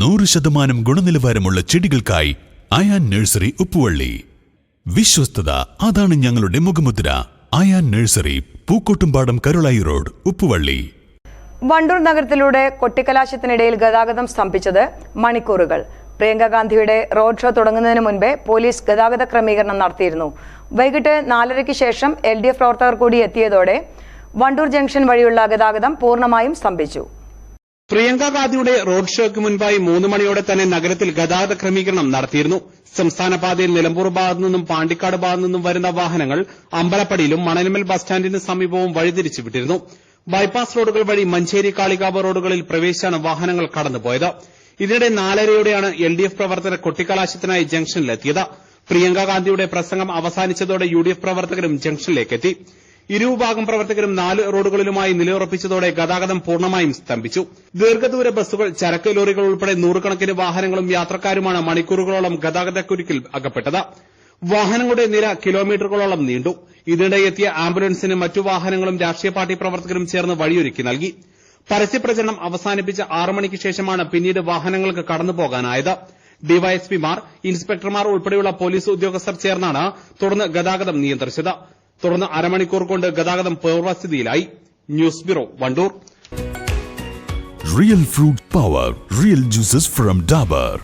നൂറ് ശതമാനം ഗുണനിലവാരമുള്ള ചെടികൾക്കായി അയാൻ നഴ്സറി ഉപ്പുവള്ളി. വിശ്വസ്തത അതാണ് ഞങ്ങളുടെ മുഖമുദ്ര. Ayan nursery Pookkottumpadam Karulai road Uppuvally. Wandoor നഗരത്തിലൂടെ കൊട്ടിക്കലാശത്തിനിടയിൽ ഗതാഗതം സ്തംഭിച്ചത് മണിക്കൂറുകൾ. പ്രിയങ്ക ഗാന്ധിയുടെ റോഡ് ഷോ തുടങ്ങുന്നതിന് മുൻപേ പോലീസ് ഗതാഗത ക്രമീകരണം നടത്തിയിരുന്നു. വൈകിട്ട് നാലരയ്ക്ക് ശേഷം എൽ പ്രവർത്തകർ കൂടി എത്തിയതോടെ വണ്ടൂർ ജംഗ്ഷൻ വഴിയുള്ള ഗതാഗതം പൂർണമായും സ്തംഭിച്ചു. പ്രിയങ്ക ഗാന്ധിയുടെ റോഡ് ഷോയ്ക്ക് മുൻപായി മൂന്ന് മണിയോടെ തന്നെ നഗരത്തിൽ ഗതാഗത ക്രമീകരണം നടത്തിയിരുന്നു. സംസ്ഥാന പാതയിൽ നിലമ്പൂർ ഭാഗത്തു നിന്നും പാണ്ടിക്കാട് ഭാഗത്തു നിന്നും വരുന്ന വാഹനങ്ങൾ അമ്പലപ്പടിയിലും മണലിമൽ ബസ് സ്റ്റാൻഡിന് സമീപവും വഴിതിരിച്ചു വിട്ടിരുന്നു. ബൈപ്പാസ് റോഡുകൾ വഴി മഞ്ചേരി കാളികാവ് റോഡുകളിൽ പ്രവേശിച്ചാണ് വാഹനങ്ങൾ കടന്നുപോയത്. ഇതിനിടെ നാലരയോടെയാണ് എൽ ഡി എഫ് പ്രവർത്തകർ കൊട്ടിക്കലാശത്തിനായി ജംഗ്ഷനിലെത്തിയത്. പ്രിയങ്ക ഗാന്ധിയുടെ പ്രസംഗം അവസാനിച്ചതോടെ യു ഡി എഫ് പ്രവർത്തകരും ജംഗ്ഷനിലേക്കെത്തി. ഇരുവിഭാഗം പ്രവർത്തകരും നാല് റോഡുകളിലുമായി നിലയുറപ്പിച്ചതോടെ ഗതാഗതം പൂർണമായും സ്തംഭിച്ചു. ദീർഘദൂര ബസ്സുകൾ ചരക്ക് ലോറികൾ ഉൾപ്പെടെ നൂറുകണക്കിന് വാഹനങ്ങളും യാത്രക്കാരുമാണ് മണിക്കൂറുകളോളം ഗതാഗതക്കുരുക്കിൽ അകപ്പെട്ടത്. വാഹനങ്ങളുടെ നിര കിലോമീറ്ററുകളോളം നീണ്ടു. ഇതിനിടെ എത്തിയ ആംബുലൻസിന് മറ്റു വാഹനങ്ങളും രാഷ്ട്രീയ പാർട്ടി പ്രവർത്തകരും ചേർന്ന് വഴിയൊരുക്കി നൽകി. പരസ്യപ്രചരണം അവസാനിപ്പിച്ച ആറു മണിക്ക് ശേഷമാണ് പിന്നീട് വാഹനങ്ങൾക്ക് കടന്നുപോകാനായത് ഡിവൈഎസ്പിമാർ ഇൻസ്പെക്ടർമാർ ഉൾപ്പെടെയുള്ള പോലീസ് ഉദ്യോഗസ്ഥർ ചേർന്നാണ് തുടർന്ന് ഗതാഗതം നിയന്ത്രിച്ചത്. തുടർന്ന് അരമണിക്കൂർ കൊണ്ട് ഗതാഗതം പൂർവസ്ഥിതിയിലായി news bureau Wandoor. Real fruit power real juices from Dabur